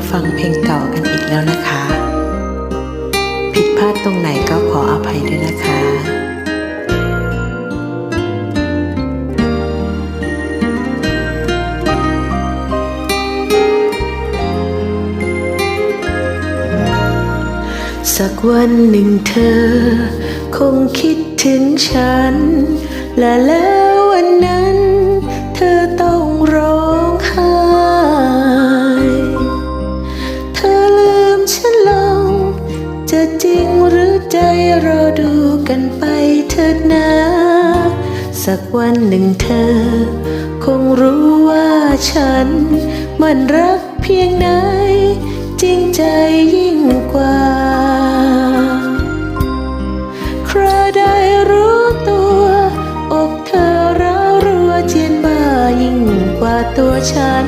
มาฟังเพลงเก่ากันอีกแล้วนะคะ ผิดพลาดตรงไหนก็ขออภัยด้วยนะคะสักวันหนึ่งเธอ คงคิดถึงฉัน และแล้ว สักวันหนึ่งเธอ คงรู้ว่าฉัน มันรักเพียงไหน จริงใจยิ่งกว่า ใครได้รู้ตัว อกเธอร้าวรัวเจียนบ้ายิ่งกว่าตัวฉัน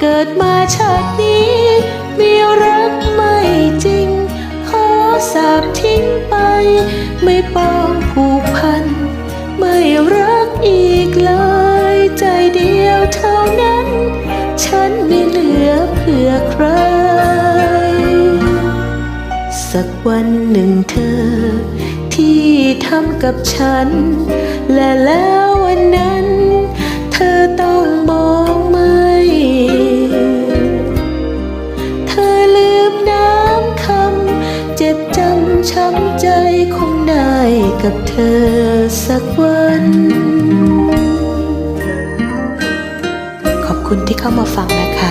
เกิดมาชาตินี้ มีรักไม่จริง ขอสาบทิ้งไปไม่ป กเลยใจเดียวเท่านั้น ฉันไม่เหลือเพื่อใคร สักวันหนึ่งเธอ ที่ทำกับฉัน และแล้ววันนั้น เธอต้องมองไม่ เธอลืมน้ำคำเจ็บจำช้ำใจคงได้กับเธอสักวัน คุณที่เข้ามาฟังนะคะ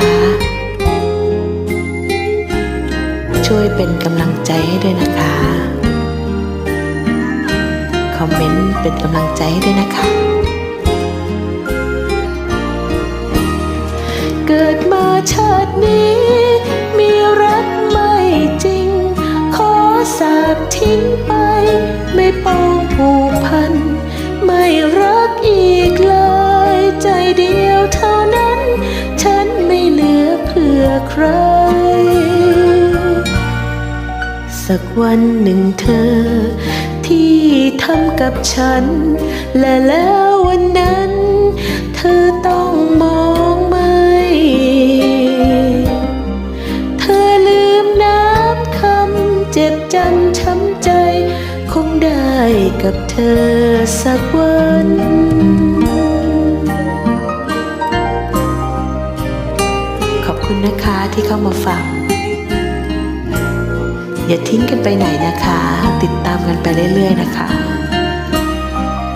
ช่วยเป็นกำลังใจให้ด้วยนะคะ คอมเมนต์เป็นกำลังใจให้ด้วยนะคะ เกิดมาชาตินี้ ใคร สักวันหนึ่งเธอ ที่ทำกับฉัน และแล้ววันนั้น เธอต้องมองไม่ เธอลืมน้ำคำเจ็บจำช้ำใจ คงได้กับเธอสักวัน เข้ามาฟัง อย่าทิ้งกันไปไหนนะคะ ติดตามกันไปเรื่อย ๆ นะคะ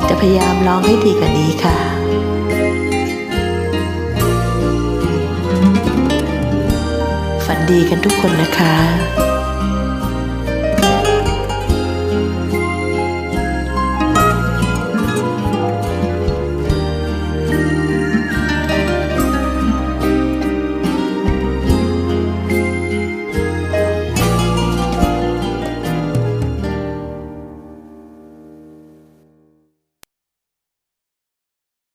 จะพยายามร้องให้ดีกว่านี้ค่ะฝันดีกันทุกคนนะคะ